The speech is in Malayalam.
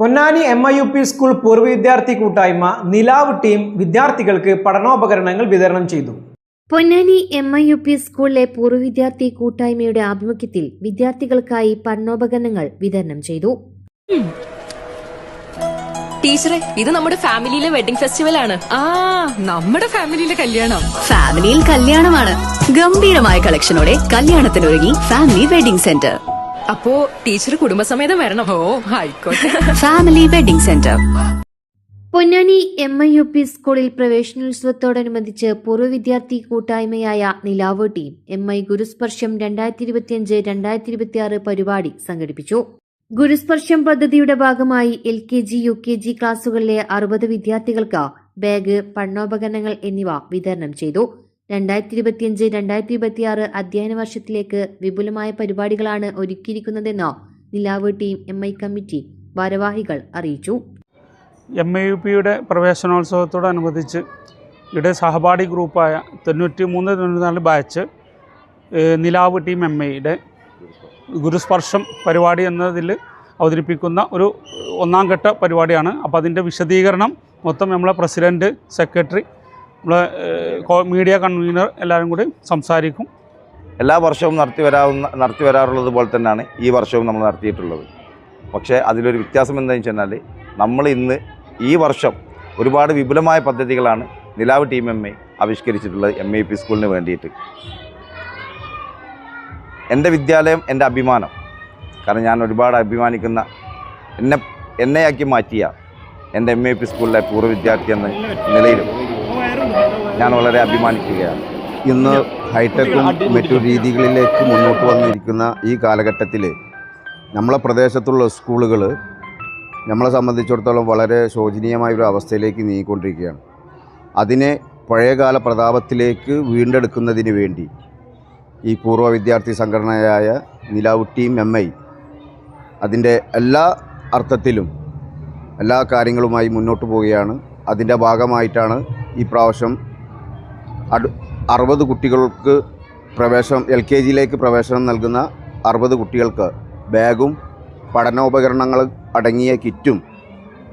Ponnani M I U P school പൂർവ വിദ്യാർത്ഥി കൂട്ടായ്മ നിലാവ് ടീം വിദ്യാർത്ഥികൾക്ക് പഠനോപകരണങ്ങൾ വിതരണം ചെയ്തു. Ponnani M I U P സ്കൂളിലെ പൂർവ വിദ്യാർത്ഥി കൂട്ടായ്മയുടെ ആഭിമുഖ്യത്തിൽ വിദ്യാർത്ഥികൾക്കായി പഠനോപകരണങ്ങൾ വിതരണം ചെയ്തു. ടീച്ചറെ ഇത് നമ്മുടെ ഫാമിലിയിലെ വെഡിങ് ഫെസ്റ്റിവൽ ആണ് ആ നമ്മുടെ ഫാമിലിയിലെ കല്യാണം. ഫാമിലിയിൽ കല്യാണമാണ്. ഗംഭീരമായ കളക്ഷനോടെ കല്യാണത്തിനൊരുങ്ങി ഫാമിലി വെഡിംഗ് സെന്റർ. അപ്പോ ടീച്ചർ കുടുംബസമേതം വരണം. ഓ ആയിക്കോട്ടെ. Family wedding centre Ponnani M I U P സ്കൂളിൽ പ്രവേശനോത്സവത്തോടനുബന്ധിച്ച് പൂർവ വിദ്യാർത്ഥി കൂട്ടായ്മയായ നിലാവ് ടീം എം ഐ ഗുരുസ്പർശം രണ്ടായിരത്തി ഇരുപത്തിയഞ്ച് രണ്ടായിരത്തി ഇരുപത്തിയാറ് പരിപാടി സംഘടിപ്പിച്ചു. ഗുരുസ്പർശം പദ്ധതിയുടെ ഭാഗമായി L K G U K G ക്ലാസുകളിലെ അറുപത് വിദ്യാർത്ഥികൾക്ക് ബാഗ് പഠനോപകരണങ്ങൾ എന്നിവ വിതരണം ചെയ്തു. രണ്ടായിരത്തി ഇരുപത്തിയഞ്ച് രണ്ടായിരത്തി ഇരുപത്തിയാറ് അധ്യയന വർഷത്തിലേക്ക് വിപുലമായ പരിപാടികളാണ് ഒരുക്കിയിരിക്കുന്നതെന്ന് നിലാവ് ടീം എം ഐ കമ്മിറ്റി ഭാരവാഹികൾ അറിയിച്ചു. എം ഐ യു പിയുടെ പ്രവേശനോത്സവത്തോടനുബന്ധിച്ച് ഇവിടെ സഹപാഠി ഗ്രൂപ്പായ തൊണ്ണൂറ്റി മൂന്ന് തൊണ്ണൂറ്റിനാല് ബാച്ച് നിലാവ് ടീം എം ഐയുടെ ഗുരുസ്പർശം പരിപാടി എന്നതിൽ അവതരിപ്പിക്കുന്ന ഒരു ഒന്നാം ഘട്ട പരിപാടിയാണ്. അപ്പോൾ അതിന്റെ വിശദീകരണം മൊത്തം നമ്മളെ പ്രസിഡന്റ് സെക്രട്ടറി നമ്മളെ മീഡിയ കൺവീനർ എല്ലാവരും കൂടി സംസാരിക്കും. എല്ലാ വർഷവും നടത്തി വരാവുന്ന നടത്തി വരാറുള്ളത് പോലെ തന്നെയാണ് ഈ വർഷവും നമ്മൾ നടത്തിയിട്ടുള്ളത്. പക്ഷേ അതിലൊരു വ്യത്യാസം എന്താണെന്ന് വെച്ച് കഴിഞ്ഞാൽ നമ്മൾ ഇന്ന് ഈ വർഷം ഒരുപാട് വിപുലമായ പദ്ധതികളാണ് നിലാവ് ടീം എം എ ആവിഷ്കരിച്ചിട്ടുള്ളത് എം എ പി സ്കൂളിന് വേണ്ടിയിട്ട്. എന്റെ വിദ്യാലയം എന്റെ അഭിമാനം. കാരണം ഞാൻ ഒരുപാട് അഭിമാനിക്കുന്ന എന്നെ എന്നെയാക്കി മാറ്റിയ എന്റെ എം എ പി സ്കൂളിലെ പൂർവ വിദ്യാർത്ഥി എന്ന നിലയിലും ഞാൻ വളരെ അഭിമാനിക്കുകയാണ്. ഇന്ന് ഹൈടെക്കും മറ്റു രീതികളിലേക്ക് മുന്നോട്ട് വന്നിരിക്കുന്ന ഈ കാലഘട്ടത്തിൽ നമ്മളെ പ്രദേശത്തുള്ള സ്കൂളുകൾ നമ്മളെ സംബന്ധിച്ചിടത്തോളം വളരെ ശോചനീയമായ ഒരു അവസ്ഥയിലേക്ക് നീങ്ങിക്കൊണ്ടിരിക്കുകയാണ്. അതിനെ പഴയകാല പ്രതാപത്തിലേക്ക് വീണ്ടെടുക്കുന്നതിന് വേണ്ടി ഈ പൂർവ വിദ്യാർത്ഥി സംഘടനയായ നിലാവ് ടീം എം ഐ അതിന്റെ എല്ലാ അർത്ഥത്തിലും എല്ലാ കാര്യങ്ങളുമായി മുന്നോട്ട് പോവുകയാണ്. അതിന്റെ ഭാഗമായിട്ടാണ് ഈ പ്രാവശ്യം അടു അറുപത് കുട്ടികൾക്ക് പ്രവേശനം എൽ കെ ജിയിലേക്ക് പ്രവേശനം നൽകുന്ന അറുപത് കുട്ടികൾക്ക് ബാഗും പഠനോപകരണങ്ങൾ അടങ്ങിയ കിറ്റും